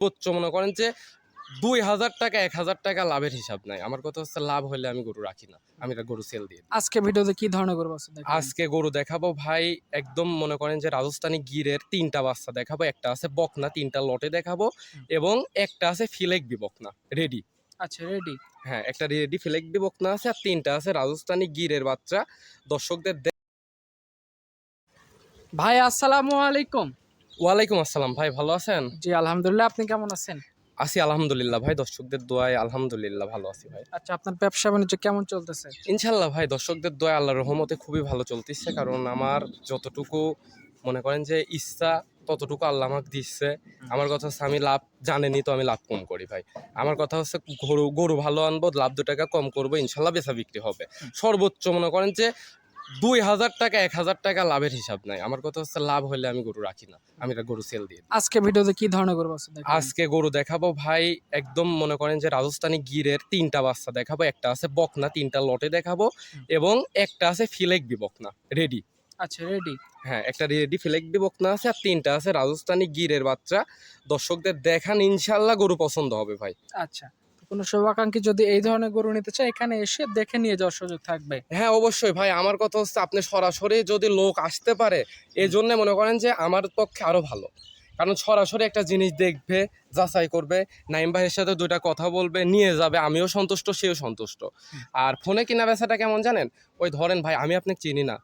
সর্বোচ্চ মনে করেন যে দুই হাজার টাকা এক হাজার টাকা লাভের হিসাব নাই। আমার কথা হচ্ছে লাভ হলে আমি গরু রাখি না। আমি এটা গরু সেল দিয়ে আজকে ভিডিওতে কি ধরনের গরু আজকে গরু দেখাবো ভাই একদম মনে করেন যে রাজস্থানী গিরের তিনটা বাচ্চা দেখাবো। একটা আছে বকনা তিনটা লটে দেখাবো এবং একটা আছে ফিলেকবি বকনা রেডি আচ্ছা রেডি হ্যাঁ একটা রেডি ফিলেকবি বকনা আছে আর তিনটা আছে রাজস্থানী গিরের বাচ্চা। দর্শকদের ভাই আসসালামু আলাইকুম। ওয়ালাইকুম আসসালাম। ভাই ভালো আছেন? জি আলহামদুলিল্লাহ। আপনি কেমন আছেন? আছি আলহামদুলিল্লাহ। ভাই দর্শকদের দোয়ায় আলহামদুলিল্লাহ ভালো আছি ভাই। আচ্ছা আপনার ব্যবসা বাণিজ্য কেমন চলতেছে? ইনশাল্লাহ ভাই দর্শকদের দোয়া আল্লাহর রহমতে খুবই ভালো চলতেছে। কারণ আমার যতটুকু মনে করেন যে ইচ্ছা ততটুকু আল্লাহ আমাকে দিচ্ছে। আমার কথা হচ্ছে আমি লাভ জানেনি তো আমি লাভ কম করি ভাই। আমার কথা হচ্ছে গরু গরু ভালো আনব লাভ দু টাকা কম করব ইনশাল্লাহ বেচা বিক্রি হবে। সর্বোচ্চ মনে করেন যে দুই হাজার টাকা এক হাজার টাকা লাভের হিসাব নাই। আমার কথা হচ্ছে লাভ হলে আমি গরু রাখি না। আমি এটা গরু সেল দিয়ে দিই। আজকে ভিডিওতে কি ধরনের গরু আছে আজকে গরু দেখাবো ভাই একদম মনে করেন যে রাজস্থানী গিরের তিনটা বাচ্চা দেখাবো। একটা আছে বকনা তিনটা লটে দেখাবো এবং একটা আছে ফিলেকবি বকনা রেডি আচ্ছা রেডি হ্যাঁ একটা রেডি ফিলেকবি বকনা আছে আর তিনটা আছে রাজস্থানি গিরের বাচ্চা। দর্শকদের দেখান ইনশাল্লাহ গরু পছন্দ হবে ভাই। আচ্ছা। কোনো শুভাকাঙ্ক্ষী যদি এই ধরনের গরু নিতে চায়, এখানে এসে দেখে নিয়ে যাওয়ার সুযোগ থাকবে। হ্যাঁ অবশ্যই ভাই। আমার কথা হচ্ছে আপনি সরাসরি যদি লোক আসতে পারে এই জন্য মনে করেন যে আমার পক্ষে আরও ভালো। কারণ সরাসরি একটা জিনিস দেখবে, যাচাই করবে, নাইম ভাইয়ের সাথে দুইটা কথা বলবে, নিয়ে যাবে, আমিও সন্তুষ্ট, সেও সন্তুষ্ট। আর ফোনে কিনা বেচাটা কেমন জানেন? ওই ধরেন ভাই, আমি আপনাকে চিনি না।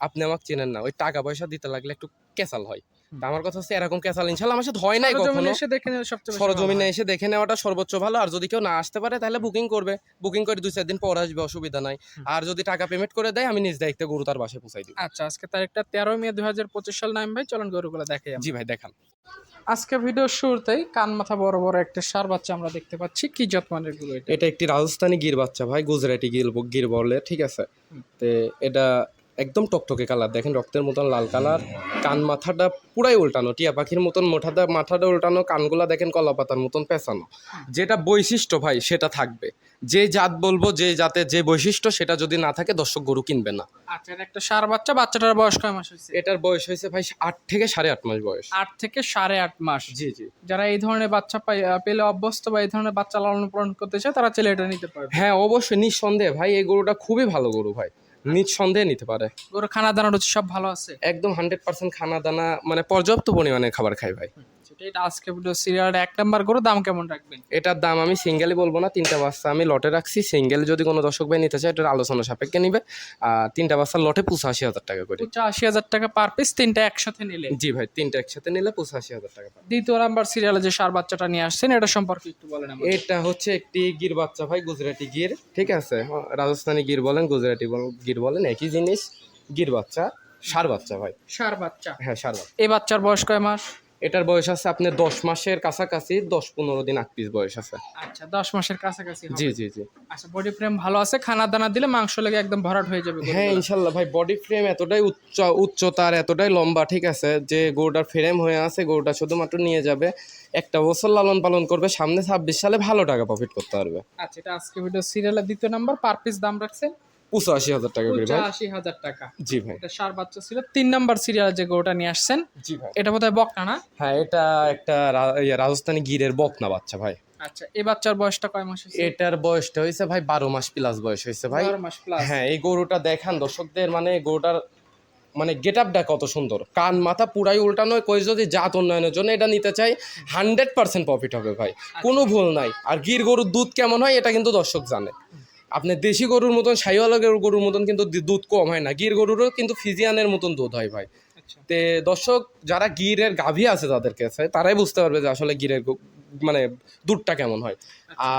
আপনি আমাকে চেনেন না। ওই টাকা পয়সা দিতে লাগলে একটু কেসাল হয়। আমার কথা হচ্ছে এরকম কেসাল ইনশাল্লাহ আমার সাথে হয় নাই কখনো। এসে দেখে নেওয়া সবচেয়ে সরজমিনে এসে দেখে নেওয়াটা সর্বোচ্চ ভালো আর যদি কেউ না আসতে পারে তাহলে বুকিং করবে। বুকিং করে দুই চার দিন পর আসবে অসুবিধা নাই। আর যদি টাকা পেমেন্ট করে দেয় আমি নিজ দায়িত্বে গরু তার বাসায় পৌঁছাই দিব। আচ্ছা আজকে তারিখটা তেরো মে দুই হাজার পঁচিশ সাল নাইম ভাই চলুন গরুগুলো দেখে জি ভাই দেখান। আজকে ভিডিওর শুরুতেই কান মাথা বড় বড় একটা সার বাচ্চা আমরা দেখতে পাচ্ছি। কি যত্মানেরগুলো এটা? এটা একটি রাজস্থানী গির বাচ্চা ভাই গুজরাটি গির গির বলে ঠিক আছে। তে এটা একদম টকটকে কালার। দেখেন রক্তের মতন লাল কালার। কান মাথাটা পুরাই উল্টানো। টিয়া পাখির মতন মোঠাটা মাথাটা উল্টানো কানগুলা দেখেন কলা পাতার মতন পেঁচানো। যেটা বৈশিষ্ট্য ভাই সেটা থাকবে। যে জাত বলব যে জাতের যে বৈশিষ্ট্য সেটা যদি না থাকে দর্শক গরু কিনবে না। আচ্ছা একটা সার বাচ্চা। বাচ্চাটার বয়স কয় মাস হয়েছে? এটার বয়স হয়েছে ভাই আট থেকে সাড়ে আট মাস বয়স। আট থেকে সাড়ে আট মাস। জি জি। যারা এই ধরনের বাচ্চা পাই- পেলে অভ্যস্ত বা এই ধরনের বাচ্চা লালন পালন করতে চায় তারা ছেলে এটা নিতে পারবে। হ্যাঁ অবশ্যই। নিঃসন্দেহে ভাই এই গরুটা খুবই ভালো গরু ভাই। নিঃসন্দেহে নিতে পারে। গরু খানা দানা রুচি সব ভালো আছে? একদম হান্ড্রেড পার্সেন্ট খানা দানা মানে পর্যাপ্ত পরিমাণে খাবার খাই ভাই। এটা আজকে সিরিয়াল এক নাম্বার গরু দাম কেমন রাখবেন? এটার দাম আমি সিঙ্গেলই বলব না তিনটা বাচ্চা আমি লটে রাখছি। সিঙ্গেল যদি কোনো দর্শক ভাই নিতে চায় এটার আলোচনা সাপেক্ষে নিবে। আর তিনটা বাচ্চার লটে পঁচাশি হাজার টাকা করে। পঁচাশি হাজার টাকা পার পিস তিনটা একসাথে নিলে? জি ভাই তিনটা একসাথে নিলে পঁচাশি হাজার টাকা দ্বিতীয় নাম্বার সিরিয়ালে যে সার বাচ্চাটা নিয়ে আসছেন এটা সম্পর্কে একটু বলেন এটা হচ্ছে একটি গির বাচ্চা ভাই গুজরাটি গির ঠিক আছে? রাজস্থানী গির বলেন গুজরাটি বল- গির বলেন একই জিনিস গির বাচ্চা সার বাচ্চা ভাই। সার বাচ্চা। হ্যাঁ সার বাচ্চা। এই বাচ্চার বয়স কয় মাস? এটার বয়স আছে আপনার দশ মাসের কাছাকাছি দশ পনেরো দিন আট পিস বয়স আছে। আচ্ছা দশ মাসের কাছাকাছি। জি জি জি। আচ্ছা বডি ফ্রেম ভালো আছে? খানা দানা দিলে মাংস লেগে একদম ভরাট হয়ে যাবে হ্যাঁ। ইনশাল্লাহ ভাই বডি ফ্রেম এতটাই উচ্চ উচ্চতার এতটাই লম্বা ঠিক আছে যে গরুটার ফ্রেম হয়ে আছে গরুটা শুধুমাত্র নিয়ে যাবে। একটা বছর লালন পালন করবে সামনে ছাব্বিশ সালে ভালো টাকা প্রফিট করতে পারবে। আচ্ছা এটা আজকে ভিডিও সিরিয়ালের দ্বিতীয় নাম্বার পার পিস দাম রাখছেন? পঁচাশি হাজার টাকা করে ভাই। পঁচাশি হাজার টাকা। জি ভাই। এটা সার বাচ্চা ছিল। তিন নাম্বার সিরিয়ালে যে গরুটা নিয়ে আসছেন জি ভাই। এটা বোধহয় বকনা না? হ্যাঁ এটা একটা রাজস্থানী গিরের বকনা বাচ্চা ভাই। আচ্ছা এই বাচ্চার বয়সটা কয় মাস হয়েছে? এটার বয়সটা হয়েছে ভাই বারো মাস প্লাস বয়স হয়েছে ভাই। বারো মাস প্লাস হ্যাঁ এই গরুটা দেখান দর্শকদের মানে গরুটার মানে গেট আপটা কত সুন্দর। কান মাথা পুরাই উল্টানো কই যদি জাত উন্নয়নের জন্য এটা নিতে চাই হান্ড্রেড পার্সেন্ট প্রফিট হবে ভাই। কোনো ভুল নাই। আর গির গরুর দুধ কেমন হয় এটা কিন্তু দর্শক জানে। আপনি দেশি গরুর মতন সাইওয়ালা গরুর গরুর মতন কিন্তু দুধ কম হয় না। গির গরুরও কিন্তু ফিজিয়ানের মতন দুধ হয় ভাই। আচ্ছা। তে দর্শক যারা গিরের গাভী আছে তাদের কাছে তারাই বুঝতে পারবে যে আসলে গিরের মানে দুধটা কেমন হয়?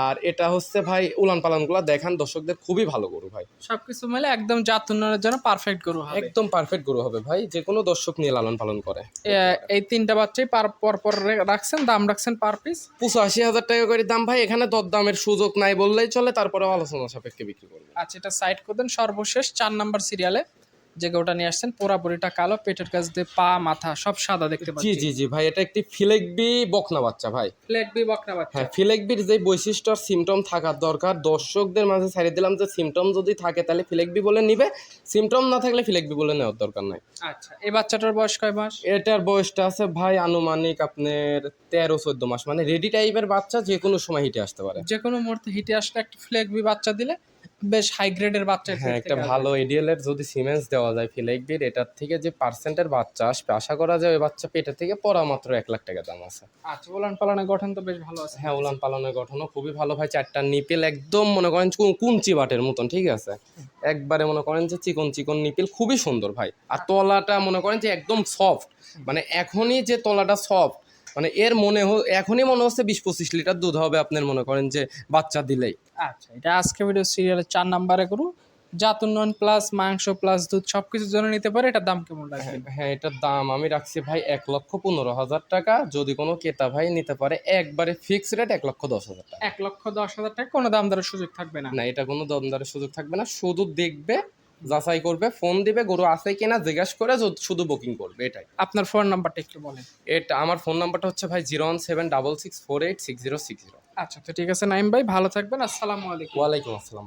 আর এটা হচ্ছে ভাই উলান পালানগুলা দেখান দর্শকদের খুবই ভালো গরু ভাই। সবকিছু মিলে একদম জাত উন্নয়নের জন্য পারফেক্ট গরু হবে। একদম পারফেক্ট গরু হবে ভাই যে কোনো দর্শক নিয়ে লালন পালন করে এই তিনটা বাচ্চাই পার পর পর রাখছেন দাম রাখছেন পার পিস পঁচাশি হাজার টাকা করে দাম ভাই এখানে দরদামের সুযোগ নাই বললেই চলে তারপরে আলোচনা সাপেক্ষে বিক্রি করবে। আচ্ছা এটা সাইড করে দেন সর্বশেষ চার নাম্বার সিরিয়ালে যে গরুটা নিয়ে আসছেন পুরাপুরিটা কালো পেটের কাছ দিয়ে পা মাথা সব সাদা দেখতে জি পাচ্ছি। জি জি ভাই এটা একটি ফিলেকবি বকনা বাচ্চা ভাই। ফ্ল্যাগ বি বকনা বাচ্চা। হ্যাঁ ফিলেকবির যে বৈশিষ্ট্য আর সিমটম থাকার দরকার। দর্শকদের মাঝে ছাড়িয়ে দিলাম যে সিমটম যদি থাকে তাহলে ফিলেকবি বলে নিবে। সিমটম না থাকলে ফিলেকবি বলে নেওয়ার দরকার নাই। আচ্ছা এই বাচ্চাটার বয়স কয় মাস? এটার বয়সটা আছে ভাই আনুমানিক আপনার তেরো চোদ্দ মাস। মানে রেডি টাইপের বাচ্চা যে কোনো সময় হিটে আসতে পারে। যে কোনো মুহূর্তে হিটে আসলে একটা ফ্ল্যাগ বি বাচ্চা দিলে বেশ হাই গ্রেডের বাচ্চা হ্যাঁ একটা ভালো এডিএল এর যদি সিমেন্স দেওয়া যায় ফিলেকবির এটার থেকে যে পার্সেন্টের বাচ্চা আসবে আশা করা যায় ওই বাচ্চা পেটের থেকে পড়া মাত্র এক লাখ টাকা দাম আছে। আচ্ছা উলান পালানের গঠন তো বেশ ভালো আছে। হ্যাঁ উলান পালনের গঠনও খুবই ভালো ভাই চারটা নিপেল একদম মনে করেন কুঞ্চি বাটের মতন ঠিক আছে? একবারে মনে করেন যে চিকন চিকন নিপেল খুবই সুন্দর ভাই। আর তলাটা মনে করেন যে একদম সফট মানে এখনই যে তলাটা সফট মানে এর মনে এখনই মনে হচ্ছে বিশ পঁচিশ লিটার দুধ হবে আপনার মনে করেন যে বাচ্চা দিলেই। আচ্ছা এটা আজকে ভিডিও সিরিয়ালের চার নাম্বারে করু জাত উন্নয়ন প্লাস মাংস প্লাস দুধ সবকিছুর জন্য নিতে পারে এটার দাম কেমন লাগবে হ্যাঁ এটার দাম আমি রাখছি ভাই এক লক্ষ পনেরো হাজার টাকা। যদি কোনো ক্রেতা ভাই নিতে পারে একবারে ফিক্স রেট এক লক্ষ দশ হাজার টাকা। এক লক্ষ দশ হাজার টাকা কোনো দাম দরের সুযোগ থাকবে না। না এটা কোনো দাম দমদারের সুযোগ থাকবে না। শুধু দেখবে যাচাই করবে ফোন দিবে গরু আছে কিনা জিজ্ঞাসা করে শুধু বুকিং করবে এটাই। আপনার ফোন নাম্বারটা একটু বলেন। এটা আমার ফোন নাম্বারটা হচ্ছে ভাই zero one seven double six four eight six zero six zero আচ্ছা তো ঠিক আছে নাইম ভাই ভালো থাকবেন আসসালামু আলাইকুম। ওয়ালাইকুম আসসালাম।